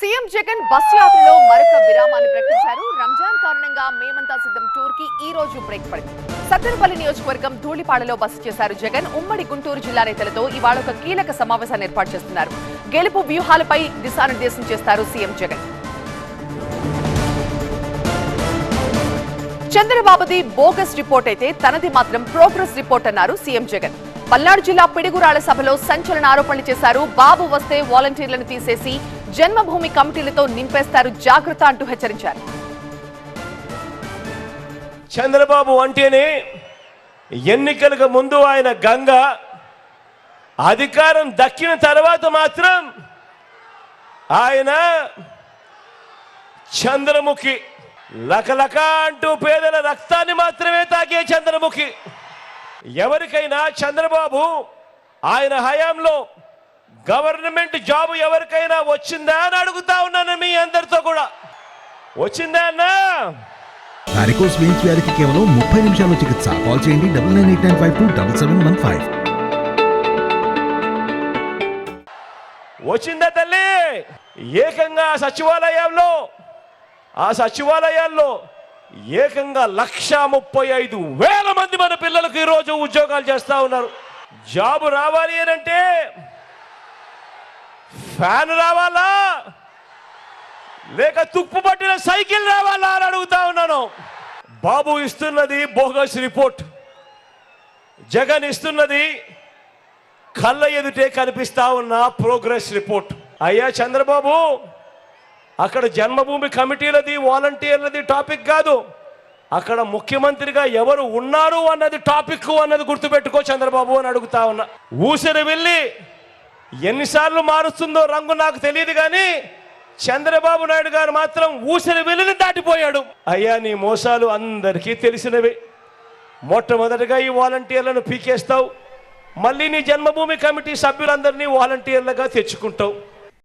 CM Jagan bus యాత్రలో మరొక విరామాన్ని ప్రకటించారు. రంజాన్ కారణంగా మేమంతా సిద్ధం టూర్కి ఈ రోజు బ్రేక్ పడింది. సత్తెనపల్లి నియోజకవర్గం ధూళిపాడలో బస చేశారు జగన్. ఉమ్మడి గుంటూరు జిల్లా నేతలతో ఇవాళ ఒక కీలక సమావేశాన్ని ఏర్పాటు చేస్తున్నారు. గెలుపు వ్యూహాలపై దిశానిర్దేశం చేస్తారు సీఎం జగన్. చంద్రబాబుది బోగస్ రిపోర్ట్ అయితే తనది మాత్రం ప్రోగ్రెస్ రిపోర్ట్ అన్నారు సీఎం జగన్. పల్నాడు జిల్లా పిడుగురాళ్ళ సభలో సంచలన ఆరోపణలు చేశారు. బాబు వస్తే వాలంటీర్లను తీసేసి జన్మభూమి కమిటీలతో నింపేస్తారు. జాగ్రత్త అంటూ హెచ్చరించారు. చంద్రబాబు అంటేనే ఎన్నికలకు ముందు ఆయన గంగ అధికారం దక్కిన తర్వాత మాత్రం ఆయన చంద్రముఖి. లకలక అంటూ పేదల రక్తాన్ని మాత్రమే తాగే చంద్రముఖి. ఎవరికైనా చంద్రబాబు ఆయన హయాంలో గవర్నమెంట్ జాబ్ ఎవరికైనా వచ్చిందా అని అడుగుతా ఉన్నాను మీ అందరితో కూడా. వచ్చిందా అన్నా? వారికోస్ వెయిన్స్ వ్యాధికి కేవలం ముప్పై నిమిషాల్లో చికిత్స. కాల్ చేయండి double nine eight nine five two double seven one five. వచ్చిందా తల్లి? ఏకంగా సచివాలయాల్లో ఆ సచివాలయాల్లో ఏకంగా లక్ష ముప్పై ఐదు వేల మంది మన పిల్లలకు ఈరోజు ఉద్యోగాలు చేస్తూ ఉన్నారు. జాబు రావాలి అంటే ఫ్యాన్ రావాలా? లేక తుప్పు పట్టిన సైకిల్ రావాలా అని అడుగుతా ఉన్నాను. బాబు ఇస్తున్నది బోగస్ రిపోర్ట్. జగన్ ఇస్తున్నది కళ్ళ ఎదుటే కనిపిస్తా ఉన్న ప్రోగ్రెస్ రిపోర్ట్. అయ్యా చంద్రబాబు! అక్కడ జన్మభూమి కమిటీలది వాలంటీర్లది టాపిక్ కాదు. అక్కడ ముఖ్యమంత్రిగా ఎవరు ఉన్నారు అన్నది టాపిక్ అన్నది గుర్తుపెట్టుకో చంద్రబాబు అని అడుగుతా ఉన్నా. ఊసిరి వెళ్ళి ఎన్నిసార్లు మారుస్తుందో రంగు నాకు తెలియదు కానీ చంద్రబాబు నాయుడు గారు మాత్రం ఊసిరి వెళ్ళిని దాటిపోయాడు. అయ్యా నీ మోసాలు అందరికీ తెలిసినవి. మొట్టమొదటిగా ఈ వాలంటీర్లను పీకేస్తావు. మళ్ళీ నీ జన్మభూమి కమిటీ సభ్యులందరినీ వాలంటీర్లుగా తెచ్చుకుంటావు.